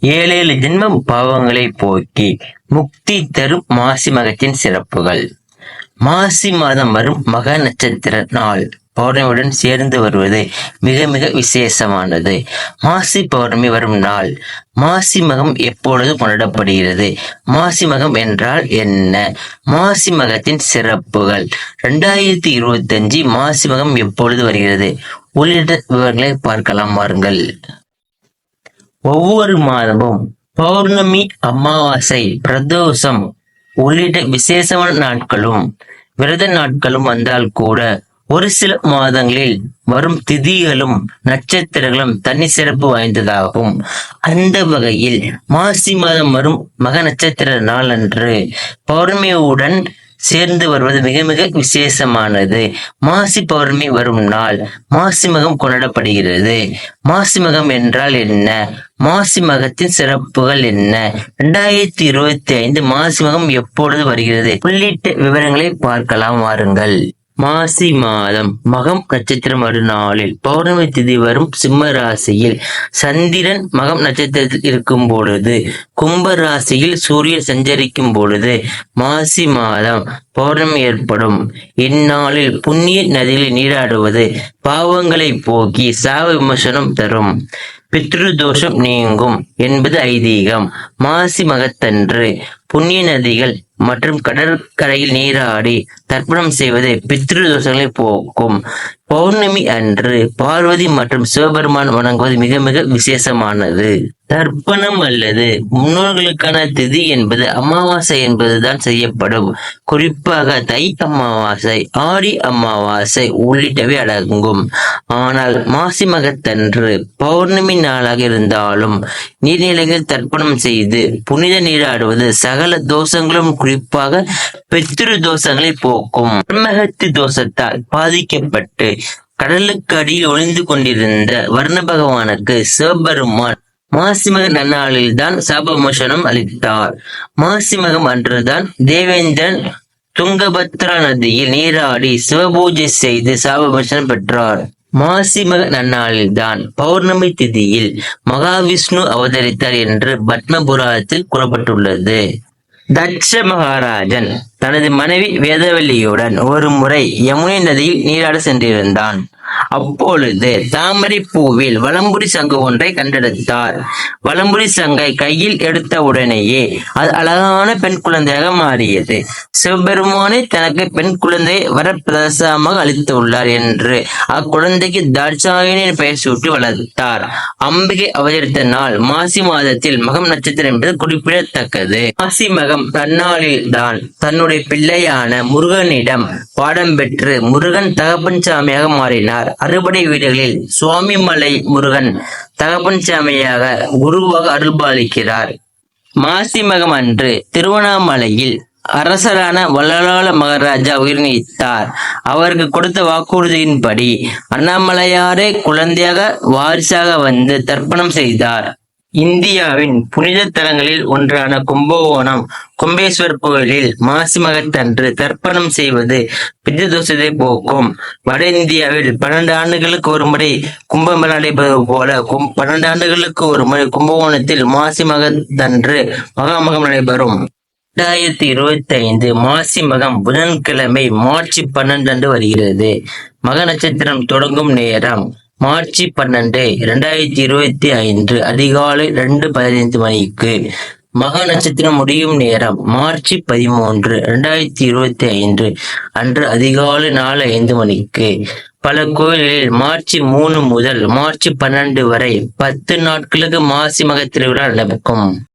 ஏழேழு ஜென்மம் பாவங்களை போக்கி முக்தி தரும் மாசி மகத்தின் சிறப்புகள். மாசி மாதம் வரும் மக நட்சத்திர நாள். பௌர்ணமியுடன் சேர்ந்து வருவது மிக மிக விசேஷமானது. மாசி பௌர்ணமி வரும் நாள். மாசி மகம் எப்பொழுது கொண்டாடப்படுகிறது? மாசி மகம் என்றால் என்ன? மாசி மகத்தின் சிறப்புகள். ரெண்டாயிரத்தி இருபத்தி அஞ்சு மாசி மகம் எப்பொழுது வருகிறது? உள்ளிட்ட விவரங்களை பார்க்கலாம் வாருங்கள். ஒவ்வொரு மாதமும் பௌர்ணமி அமாவாசை பிரதோஷம் உள்ளிட்ட விசேஷமான நாட்களும் விரத நாட்களும் வந்தால் கூட ஒரு சில மாதங்களில் வரும் திதிகளும் நட்சத்திரங்களும் தனி சிறப்பு வாய்ந்ததாகும். அந்த வகையில் மாசி மாதம் வரும் மக நட்சத்திர நாள் அன்று பௌர்ணமியுடன் சேர்ந்து வருவது மிக மிக விசேஷமானது. மாசி பௌர்ணமி வரும் நாள் மாசி மகம் கொண்டாடப்படுகிறது. மாசி மகம் என்றால் என்ன? மாசி மகத்தின் சிறப்புகள் என்ன? இரண்டாயிரத்தி இருபத்தி ஐந்து மாசி மகம் எப்பொழுது வருகிறது? உள்ளிட்ட விவரங்களை பார்க்கலாம் வாருங்கள். மாசி மாதம் மகம் நட்சத்திரம் வரும் நாளில் பௌர்ணமி திதி வரும் சிம்ம ராசியில் சந்திரன் மகம் நட்சத்திரத்தில் இருக்கும் பொழுது கும்ப ராசியில் சூரியன் சஞ்சரிக்கும் பொழுது மாசி மாதம் பௌர்ணம் ஏற்படும். இந்நாளில் புண்ணிய நதியில் நீராடுவது பாவங்களை போக்கி சாவ விமர்சனம் தரும். பித்ரு தோஷம் நீங்கும் என்பது ஐதீகம். மாசி மகத்தன்று புண்ணிய நதிகள் மற்றும் கடற்கரையில் நீராடி தர்ப்பணம் செய்வது பித்ரு தோஷங்களை போக்கும். பௌர்ணமி அன்று பார்வதி மற்றும் சிவபெருமான் வணங்குவது மிக மிக விசேஷமானது. தர்ப்பணம் அல்லது முன்னோர்களுக்கான திதி என்பது அமாவாசை என்பதுதான் செய்யப்படும். குறிப்பாக தை அமாவாசை ஆடி அமாவாசை உள்ளிட்டவை அடங்கும். ஆனால் மாசி மகத்தன்று பௌர்ணமி நாளாக இருந்தாலும் நீர்நிலைகள் தர்ப்பணம் செய்து புனித நீராடுவது சகல தோஷங்களும் குறிப்பாக பித்ரு தோஷங்களை போக்கும். தோஷத்தால் பாதிக்கப்பட்டு கடலுக்கு அடியில் ஒளிந்து கொண்டிருந்த வர்ண பகவானுக்கு சிவபெருமான் மாசிமக நன்னாளில் தான் சாபமோசனம் அளித்தார். மாசிமகம் அன்றுதான் தேவேந்திரன் துங்கபத்ரா நதியில் நீராடி சிவபூஜை செய்து சாபமோசனம் பெற்றார். மாசிமக நன்னாளில் தான் பௌர்ணமி திதியில் மகாவிஷ்ணு அவதரித்தார் என்று பத்மபுராணத்தில் கூறப்பட்டுள்ளது. தட்ச மகாராஜன் தனது மனைவி வேதவல்லியுடன் ஒரு முறை யமுனை நதியில் நீராட சென்றிருந்தான். அப்பொழுது தாமரை பூவில் வலம்புரி சங்கு ஒன்றை கண்டெடுத்தார். வலம்புரி சங்கை கையில் எடுத்த உடனேயே அது அழகான பெண் குழந்தையாக மாறியது. சிவபெருமானை தனக்கு பெண் குழந்தையை வரப்பிரசாதமாக அளித்துள்ளார் என்று அக்குழந்தைக்கு தாட்சாயணி பெயர் சூட்டி வளர்த்தார். அம்பிகை அவதரித்த நாள் மாசி மாதத்தில் மகம் நட்சத்திரம் என்பது குறிப்பிடத்தக்கது. மாசி மகம் தன்னாளில் தான் தன்னுடைய பிள்ளையான முருகனிடம் பாடம் பெற்று முருகன் தகப்பன் சாமியாக மாறினார். அறுபடை வீடுகளில் சுவாமிமலை முருகன் தகப்பன் சாமியாக குருவாக அருள்பாலிக்கிறார். மாசி மகம் அன்று திருவண்ணாமலையில் அரசரான வள்ளலால மகாராஜா உயிர் நீத்தார். அவருக்கு கொடுத்த வாக்குறுதியின்படி அண்ணாமலையாரே குழந்தையாக வாரிசாக வந்து தர்ப்பணம் செய்தார். இந்தியாவின் புனித தலங்களில் ஒன்றான கும்பகோணம் கும்பேஸ்வர் கோயிலில் மாசி மகத்தன்று தர்ப்பணம் செய்வது பித்ததோஷத்தை போக்கும். வட இந்தியாவில் பன்னெண்டு ஆண்டுகளுக்கு ஒரு முறை கும்பமேளா நடைபெறுவது போல கும் பன்னெண்டு ஆண்டுகளுக்கு ஒரு முறை கும்பகோணத்தில் மாசி மகத்தன்று மகாமகம் நடைபெறும். இரண்டாயிரத்தி இருபத்தி ஐந்து மாசி மகம் புதன்கிழமை மார்ச் பன்னெண்டு அன்று வருகிறது. மக நட்சத்திரம் தொடங்கும் நேரம். மார்ச் பன்னெண்டு இரண்டாயிரத்தி இருபத்தி ஐந்து அதிகாலை ரெண்டு பதினைந்து மணிக்கு மக நட்சத்திரம் முடியும் நேரம் மார்ச் பதிமூன்று இரண்டாயிரத்தி இருபத்தி ஐந்து அன்று அதிகாலை நாலு ஐந்து மணிக்கு. பல கோயில்களில் மார்ச் மூணு முதல் மார்ச் பன்னெண்டு வரை பத்து நாட்களுக்கு மாசி மக திருவிழா நடக்கும்.